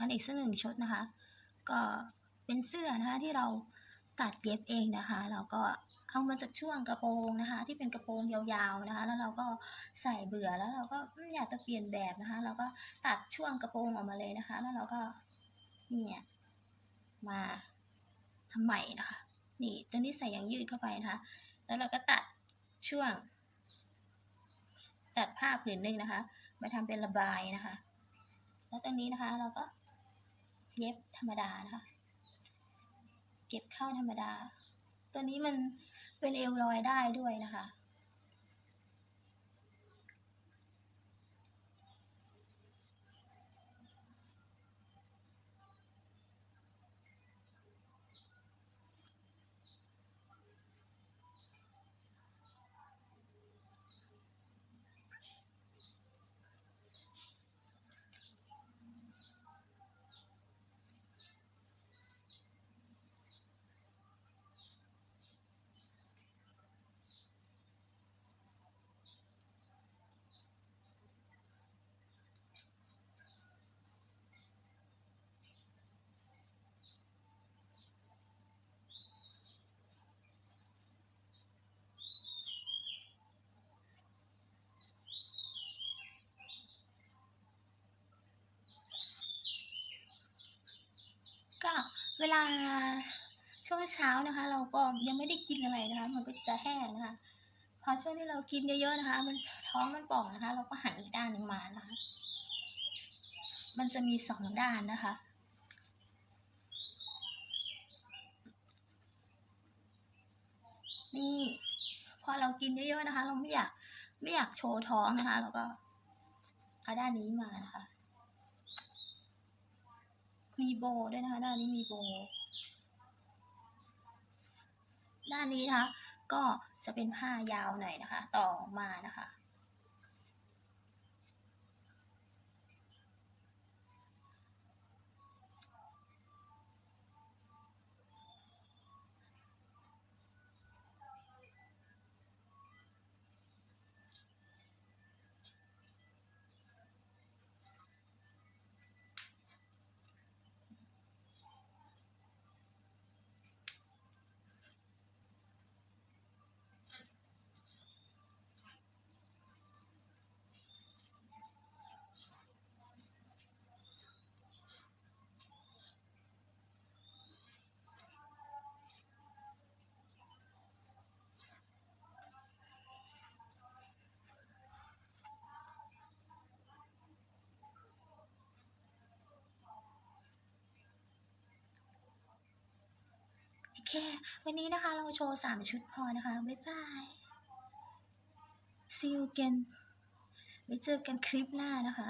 กันอีกสักหนึ่งชุดนะคะ ก็เป็นเสื้อนะคะที่เราตัดเย็บเองนะคะ เราก็เอามาจากช่วงกระโปรงนะคะ ที่เป็นกระโปรงยาวๆนะคะ แล้วเราก็ใส่เบื่อแล้วเราก็อยากจะเปลี่ยนแบบนะคะ เราก็ตัดช่วงกระโปรงออกมาเลยนะคะ แล้วเราก็เนี่ยมาทำใหม่นะคะ นี่ตัวนี้ใส่ยางยืดเข้าไปนะคะ แล้วเราก็ตัดช่วง ตัดผ้าผืนหนึ่งนะคะ มาทำเป็นระบายนะคะ แล้วตรงนี้นะคะเราก็ เย็บธรรมดานะคะ เก็บเข้าธรรมดา ตัวนี้มันเป็นเอวลอยได้ด้วยนะคะ ก็ เวลาช่วงเช้านะคะ เราก็ยังไม่ได้กินอะไรนะคะ มันก็จะแห้งนะคะ พอช่วงที่เรากินเยอะๆนะคะ มันท้องมันป่องนะคะ เราก็หันอีกด้านหนึ่งมานะคะ มันจะมีสองด้านนะคะนี่พอเรากินเยอะๆนะคะ เราไม่อยากไม่อยากโชว์ท้องนะคะ เราก็เอาด้านนี้มานะคะ มีโบด้วยนะคะ ด้านนี้มีโบ ด้านนี้นะคะ ก็จะเป็นผ้ายาวหน่อยนะคะ ต่อมานะคะ เค วันนี้นะคะเราโชว์สามชุดพอนะคะ บ๊ายบาย see you again ไว้เจอกันคลิปหน้านะคะ